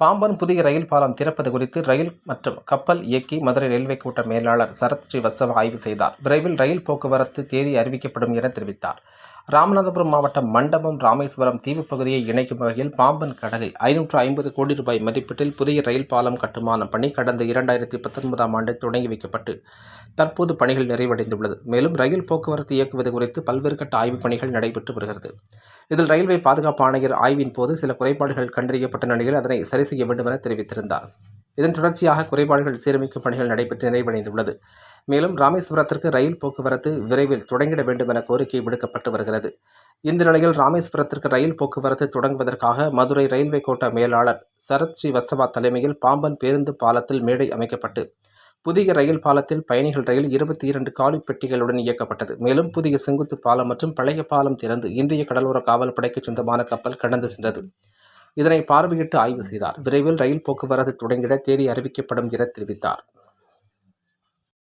பாம்பன் புதிய ரயில் பாலம் திறப்பது குறித்து ரயில் மற்றும் கப்பல் இயக்கி மதுரை ரயில்வே கூட்ட மேலாளர் சரத் ஸ்ரீவத்சவ ஆய்வு செய்தார். விரைவில் ரயில் போக்குவரத்து தேதி அறிவிக்கப்படும் என தெரிவித்தார். ராமநாதபுரம் மாவட்டம் மண்டபம் ராமேஸ்வரம் தீவு பகுதியை இணைக்கும் வகையில் பாம்பன் கடலில் ஐநூற்று ஐம்பது கோடி ரூபாய் மதிப்பீட்டில் புதிய ரயில் பாலம் கட்டுமானம் பணி கடந்த இரண்டாயிரத்தி பத்தொன்பதாம் ஆண்டு தொடங்கி வைக்கப்பட்டு தற்போது பணிகள் நிறைவடைந்துள்ளது. மேலும் ரயில் போக்குவரத்து இயக்குவது குறித்து பல்வேறு கட்ட ஆய்வுப் பணிகள் நடைபெற்று வருகிறது. இதில் ரயில்வே பாதுகாப்பு ஆணையர் ஆய்வின் போது சில குறைபாடுகள் கண்டறியப்பட்ட நிலையில் அதனை சரி செய்ய வேண்டும் என தெரிவித்திருந்தார். இதன் தொடர்ச்சியாக குறைபாடுகள் சீரமைக்கும் பணிகள் நடைபெற்று நிறைவடைந்துள்ளது. மேலும் ராமேஸ்வரத்திற்கு ரயில் போக்குவரத்து விரைவில் தொடங்கிட வேண்டும் என கோரிக்கை விடுக்கப்பட்டு வருகிறது. இந்த நிலையில் ராமேஸ்வரத்திற்கு ரயில் போக்குவரத்து தொடங்குவதற்காக மதுரை ரயில்வே கோட்ட மேலாளர் சரத் ஸ்ரீவத்சவா தலைமையில் பாம்பன் பேருந்து பாலத்தில் மேடை அமைக்கப்பட்டு புதிய ரயில் பாலத்தில் பயணிகள் ரயில் இருபத்தி இரண்டு காலி பெட்டிகளுடன் இயக்கப்பட்டது. மேலும் புதிய செங்குத்து பாலம் மற்றும் பழைய பாலம் திறந்து இந்திய கடலோர காவல்படைக்கு சொந்தமான கப்பல் கடந்து சென்றது. இதனை பார்வையிட்டு ஆய்வு செய்தார். விரைவில் ரயில் போக்குவரத்து தொடங்கிட தேதி அறிவிக்கப்படும் என தெரிவித்தார்.